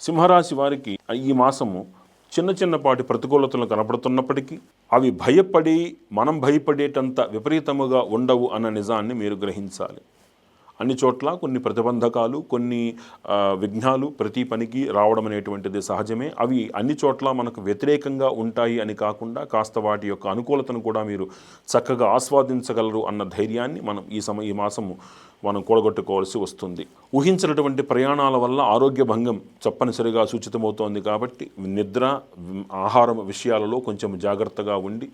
సింహరాశి వారికి ఈ మాసము చిన్న చిన్నపాటి ప్రతికూలతలు కనపడుతున్నప్పటికీ అవి భయపడి మనం భయపడేటంత విపరీతముగా ఉండవు అన్న నిజాన్ని మీరు గ్రహించాలి. అన్ని చోట్ల కొన్ని ప్రతిబంధకాలు కొన్ని విఘ్నాలు ప్రతి పనికి రావడం అనేటువంటిది సహజమే. అవి అన్ని చోట్ల మనకు వ్యతిరేకంగా ఉంటాయి అని కాకుండా కాస్త వాటి యొక్క అనుకూలతను కూడా మీరు చక్కగా ఆస్వాదించగలరు అన్న ధైర్యాన్ని మనం ఈ సమ ఈ మాసము మనం కూడగొట్టుకోవాల్సి వస్తుంది. ఊహించినటువంటి ప్రయాణాల వల్ల ఆరోగ్య భంగం తప్పనిసరిగా సూచితమవుతోంది కాబట్టి నిద్ర ఆహారం విషయాలలో కొంచెం జాగ్రత్తగా ఉండి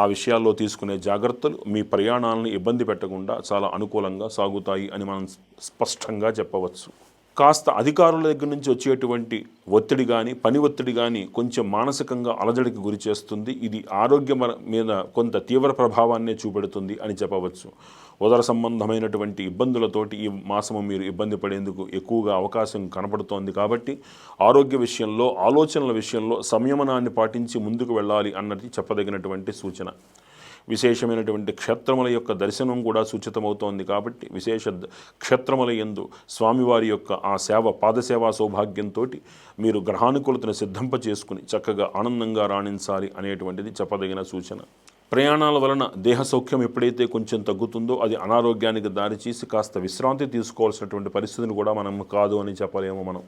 ఆ విషయాల్లో తీసుకునే జాగ్రత్తలు మీ ప్రయాణాలను ఇబ్బంది పెట్టకుండా చాలా అనుకూలంగా సాగుతాయి అని మనం స్పష్టంగా చెప్పవచ్చు. కాస్త అధికారుల దగ్గర నుంచి వచ్చేటువంటి ఒత్తిడి కానీ పని ఒత్తిడి కానీ కొంచెం మానసికంగా అలజడికి గురి చేస్తుంది. ఇది ఆరోగ్యం మీద కొంత తీవ్ర ప్రభావాన్నే చూపెడుతుంది అని చెప్పవచ్చు. ఉదర సంబంధమైనటువంటి ఇబ్బందులతోటి ఈ మాసము మీరు ఇబ్బంది పడేందుకు ఎక్కువగా అవకాశం కనపడుతోంది కాబట్టి ఆరోగ్య విషయంలో ఆలోచనల విషయంలో సంయమనాన్ని పాటించి ముందుకు వెళ్ళాలి అన్నది చెప్పదగినటువంటి సూచన. విశేషమైనటువంటి క్షేత్రముల యొక్క దర్శనం కూడా సూచితమవుతోంది కాబట్టి విశేష క్షేత్రముల యందు స్వామివారి యొక్క ఆ సేవ పాదసేవా సౌభాగ్యంతో మీరు గ్రహానుకూలతను సిద్ధంప చేసుకుని చక్కగా ఆనందంగా రాణించాలి అనేటువంటిది చెప్పదగిన సూచన. ప్రయాణాల వలన దేహ సౌఖ్యం ఎప్పుడైతే కొంచెం తగ్గుతుందో అది అనారోగ్యానికి దారిచేసి కాస్త విశ్రాంతి తీసుకోవాల్సినటువంటి పరిస్థితిని కూడా మనం కాదు అని చెప్పలేము మనం.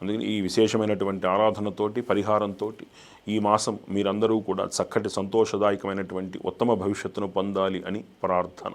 అందుకని ఈ విశేషమైనటువంటి ఆరాధనతోటి పరిహారంతో ఈ మాసం మీరందరూ కూడా చక్కటి సంతోషదాయకమైనటువంటి ఉత్తమ భవిష్యత్తును పొందాలి అని ప్రార్థన.